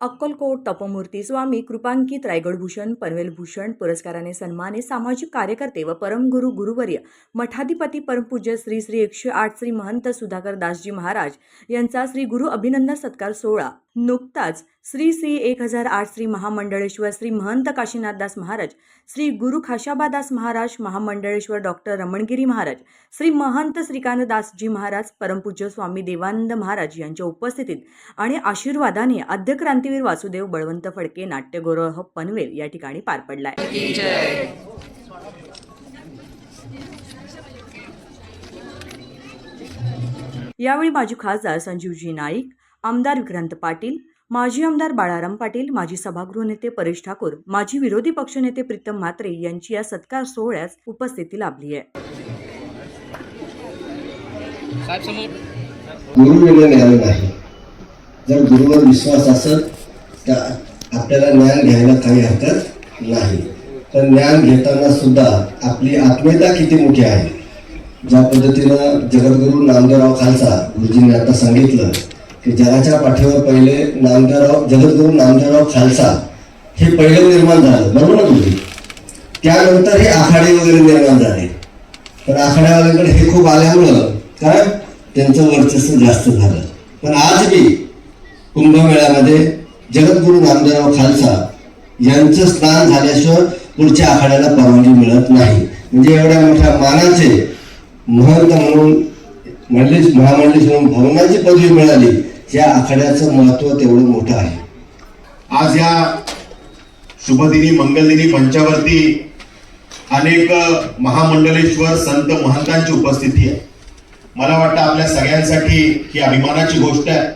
अक्कलकोट तपमूर्ती स्वामी कृपांकित रायगडभूषण पनवेलभूषण पुरस्काराने सन्मानित सामाजिक कार्यकर्ते व परमगुरू गुरुवर्य मठाधिपती परमपूज्य श्री श्री एकशे आठ श्री महंत सुधाकर दासजी महाराज यांचा श्री गुरु अभिनंदन सत्कार सोहळा नुकताच श्री श्री एक हजार आठ श्री महामंडळेश्वर श्री महंत काशीनाथदास महाराज श्री गुरु खाशाबादास महाराज महामंडळेश्वर डॉक्टर रमणगिरी महाराज श्री महंत श्रीकांतदासजी महाराज परमपूज्य स्वामी देवानंद महाराज यांच्या उपस्थितीत आणि आशीर्वादाने आद्य क्रांतीवीर वासुदेव बळवंत फडके नाट्यगौरव पनवेल या ठिकाणी पार पडलाय. यावेळी माजी खासदार संजीवजी नाईक आमदार विक्रांत पाटील माजी आमदार बाळाराम पाटील माजी सभागृह नेते परेश ठाकूर माजी विरोधी पक्षनेते प्रीतम म्हात्रे यांची या सत्कार सोहळ्यास उपस्थिती लाभली आहे. जर गुरुवर विश्वास असेल तर आपल्याला ज्ञान घ्यायला काही हरकत नाही. पण ज्ञान घेताना सुद्धा आपली आत्मीयता किती मोठी आहे? ज्या पद्धतीनं जगद्गुरू नामदेवराव खालसा गुरुजींनी आता सांगितलं की जगाच्या पाठीवर पहिले नामदेवराव जगद्गुरू नामदेवराव खालसा हे पहिलं निर्माण झालं. बरोबर ना तुम्ही? त्यानंतर हे आखाडे वगैरे निर्माण झाले. पण आखाड्यावाल्यांकडे हे खूप आल्यामुळं काय त्यांचं वर्चस्व जास्त झालं. पण आज बी कुंभमेळ्यामध्ये जगद्गुरू नामदेवराव खालसा यांचं स्नान झाल्याशिवाय पुढच्या आखाड्याला परवानगी मिळत नाही. म्हणजे एवढ्या मोठ्या मानाचे महंत म्हणून मंडलीस महामंडलीस म्हणून भवनाची पदवी मिळाली. या आखाड्याचं महत्त्व तेवढं मोठं आहे. आज या शुभदिनी मंगलदिनी मंचावरती अनेक महामंडलेश्वर संत महंतांची उपस्थिती आहे. मला वाटतं आपल्या सगळ्यांसाठी ही अभिमानाची गोष्ट आहे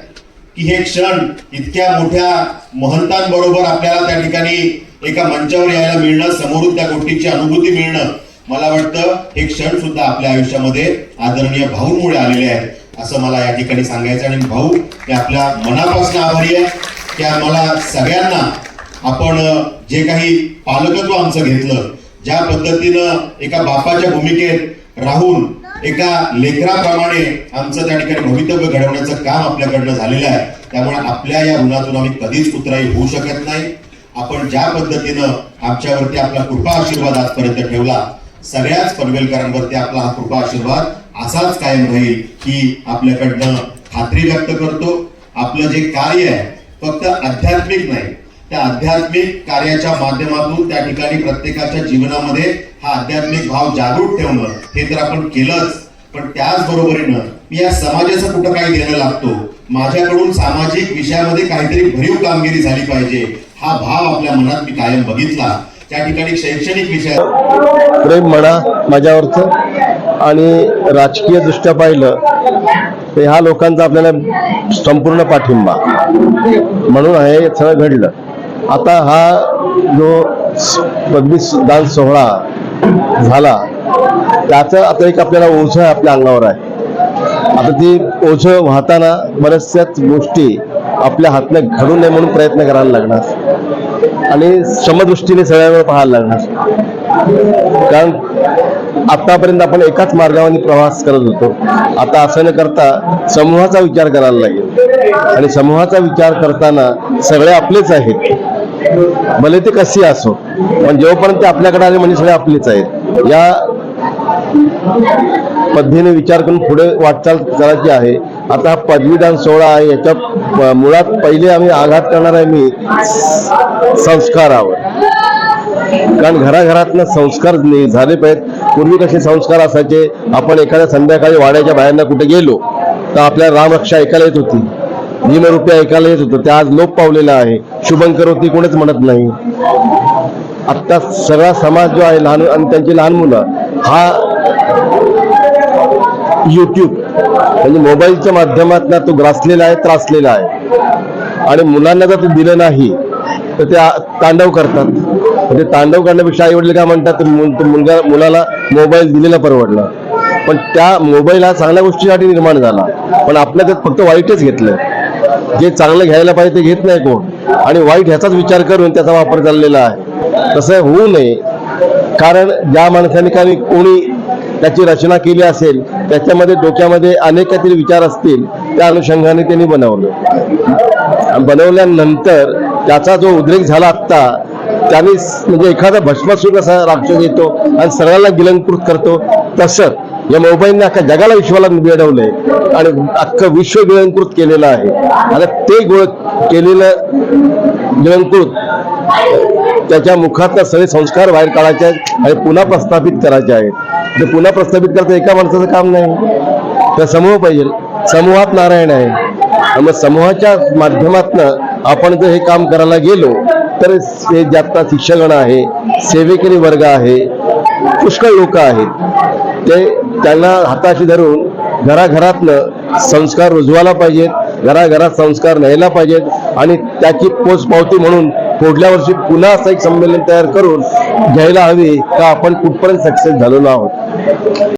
की हे क्षण इतक्या मोठ्या महंतांबरोबर आपल्याला त्या ठिकाणी एका मंचावर यायला मिळणं समोरून त्या गोष्टीची अनुभूती मिळणं मला वाटतं हे क्षण सुद्धा आपल्या आयुष्यामध्ये आदरणीय भाऊंमुळे आलेले आहेत. असं मला या ठिकाणी सांगायचं आणि भाऊ हे आपल्या मनापासून आभारी आहे की आम्हाला सगळ्यांना आपण जे काही पालकत्व आमचं घेतलं ज्या पद्धतीनं एका बापाच्या भूमिकेत राहून एका लेकराप्रमाणे आमचं त्या ठिकाणी भवितव्य घडवण्याचं काम आपल्याकडनं झालेलं आहे. त्यामुळे आपल्या या ऋणातून आम्ही कधीच कुत्राही होऊ शकत नाही. आपण ज्या पद्धतीनं आमच्यावरती आपला कृपा आशीर्वाद आजपर्यंत ठेवला सगळ्याच पनवेलकरांवरती आपला हा कृपा आशीर्वाद असाच कायम राहील ही आपल्याकडनं खात्री व्यक्त करतो. आपलं जे कार्य आहे फक्त आध्यात्मिक नाही त्या आध्यात्मिक कार्याच्या माध्यमातून त्या ठिकाणी प्रत्येकाच्या जीवनामध्ये हा आध्यात्मिक भाव जागृत ठेवणं हे तर आपण केलंच. पण त्याच बरोबरीनं मी या समाजाचं कुठं काही देणं लागतो? माझ्याकडून सामाजिक विषयामध्ये काहीतरी भरीव कामगिरी झाली पाहिजे हा भाव आपल्या मनात मी कायम बघितला. त्या ठिकाणी शैक्षणिक विषय प्रेम म्हणा माझ्यावरचं. आणि राजकीय दृष्ट्या पाहिलं तर ह्या लोकांचा आपल्याला संपूर्ण पाठिंबा. म्हणून हे सगळं घडलं. आता हा जो पदवी दान सोहळा झाला त्याचं आता एक आपल्याला ओझं आपल्या अंगावर आहे. आता ती ओझं वाहताना बऱ्याचशाच गोष्टी आपल्या हातनं घडू नये म्हणून प्रयत्न करायला लागणार. आणि समदृष्टीने सगळ्यावर पाहायला लागणार. कारण आतापर्यंत आपण एकाच मार्गावर प्रवास करत होतो. आता असं न करता समूहाचा विचार करायला लागेल. आणि समूहाचा विचार करताना सगळे आपलेच आहेत. भले ते कसे असो? पण जेव्हापर्यंत ते आपल्याकडे आले म्हणजे सगळे आपलेच आहेत. या पद्धतीने विचार करून पुढे वाटचाल करायची आहे. आता हा पदवीदान सोहळा आहे. याच्या मुळात पहिले आम्ही आघात करणार आहे मी संस्कारावर. कारण घराघरातनं संस्कार झाले पाहिजेत. पूर्वी कसे संस्कार असायचे? आपण एखाद्या संध्याकाळी वाड्याच्या बाहेरनं कुठे गेलो तर आपल्याला रामरक्षा ऐकायला येत होती. भीमरूपी ऐकायला येत होतं. ते आज लोप पावलेला आहे. शुभंकर होती कोणीच म्हणत नाही. आत्ता सगळा समाज जो आहे लहान आणि त्यांची लहान मुलं हा युट्यूब म्हणजे मोबाईलच्या माध्यमातून तो ग्रासलेला आहे त्रासलेला आहे. आणि मुलांना जर ते दिलं नाही तर ते तांडव करतात. म्हणजे तांडव करण्यापेक्षा आई वडील काय म्हणतात मुलगा मुलाला मोबाईल दिलेला परवडला. पण त्या मोबाईल हा चांगल्या गोष्टीसाठी निर्माण झाला. पण आपल्या त्यात फक्त वाईटच घेतलं. जे चांगलं घ्यायला पाहिजे ते घेत नाही कोण. आणि वाईट ह्याचाच विचार करून त्याचा वापर चाललेला आहे. तसं होऊ नये. कारण ज्या माणसाने काही कोणी त्याची रचना केली असेल त्याच्यामध्ये डोक्यामध्ये अनेक काहीतरी विचार असतील त्या अनुषंगाने त्यांनी बनवलं. बनवल्यानंतर त्याचा जो उद्रेक झाला आत्ता त्याने म्हणजे एखादा भस्मासूर असा राक्षस येतो आणि सगळ्यांना गिलंकृत करतो तसं या मोबाईलने अख्ख्या जगाला विश्वाला मिळवलंय आणि अख्खं विश्व गिळंकृत केलेलं आहे. आणि ते गोळ केलेलं गिळंकृत त्याच्या मुखात सगळे संस्कार बाहेर काढायचे आहेत आणि पुन्हा प्रस्थापित करायचे आहेत. ते पुन्हा प्रस्थापित करायचं एका माणसाचं काम नाही. तर समूह पाहिजे. समूहात नारायण आहे. आणि मग समूहाच्या माध्यमातनं आपण जर हे काम करायला गेलो तर हे जे आता शिक्षकगण आहे सेवेकरी वर्ग आहे पुष्कळ लोक आहेत ते त्यांना हाताशी धरून घराघरातनं संस्कार रुजवायला पाहिजेत घराघरात संस्कार न्यायला पाहिजेत आणि त्याची पोचपावती म्हणून पुढल्या वर्षी पुन्हा असं एक संमेलन तयार करून घ्यायला हवी का आपण कुठपर्यंत सक्सेस झालेलो आहोत.